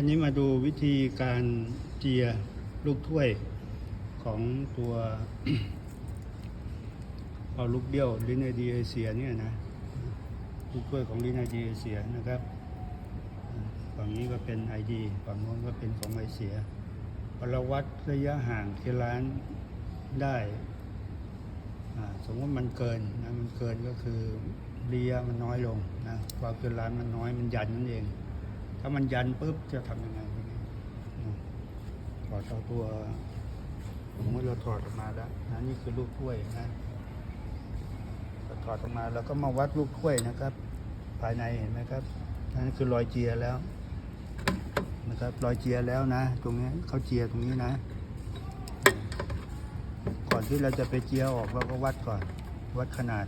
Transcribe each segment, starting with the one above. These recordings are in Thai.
วันนี้มาดูวิธีการเจียลูกถ้วยของตัวเอาลูกเบี้ยวลินไอดีเอเซียเนี่ยนะลูกถ้วยของลินไอดีเอเซียนะครับฝั่งนี้ก็เป็นไอดีฝั่งโน้นก็เป็นของไอเสียพอเราวัดระยะห่างที่ร้านได้สมมติมันเกินนะมันเกินก็คือเระยมันน้อยลงนะความเกินร้านมันน้อยมันยันนั่นเองามันยันปุ๊บจะทำยังไงถอดเอาตัวสมมติเราถอดออกมาแล้วนะนี่คือลูกถ้วยนะถอดออกมาเราก็มาวัดลูกถ้วยนะครับ ภายในเห็นไหมครับนั่นคือรอยเจียแล้ว นะครับ รอยเจียแล้วนะ ตรงนี้เขาเจียตรงนี้นะ ก่อนที่เราจะไปเจียออกเราก็วัดก่อน วัดขนาด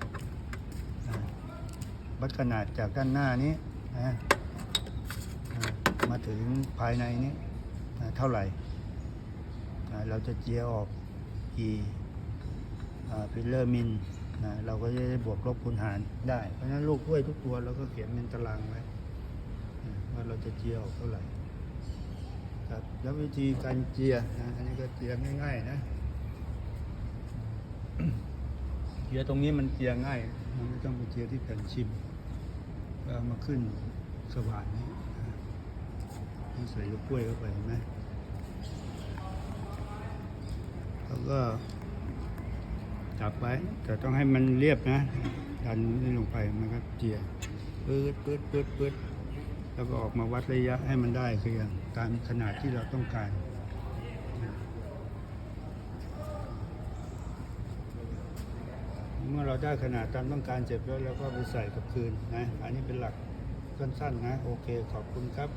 วัดขนาดจากด้านหน้านี้นะ มาถึงภายในนี้เท่าไหร่ เราจะเจียออกกี่พิลเลอร์มินะเราก็จะได้บวกลบคูณหารได้ เพราะฉะนั้นลูกกล้วยทุกตัวเราก็เขียนเป็นตารางไว้ว่าเราจะเจียออกเท่าไหร่ครับแล้ววิธีการเจียนะอันนี้ก็เจียง่าย ๆ นะเจียตรงนี้มันเจียง่าย มันไม่ต้องไปเจียที่แผ่นชิมก็มาขึ้นสว่านนี้ ใส่ลูกกล้วยเข้าไปเห็นไหมแล้วก็จับไว้แต่ต้องให้มันเรียบนะ ดันนี่ลงไปมันก็เจียปื๊ดปื๊ดปื๊ดปื๊ดแล้วก็ออกมาวัดระยะให้มันได้คืออย่างตามขนาดที่เราต้องการเมื่อเราได้ขนาดตามต้องการเสร็จแล้วเราก็ไปใส่กับคืนนะ อันนี้เป็นหลักสั้นๆนะ โอเคขอบคุณครับ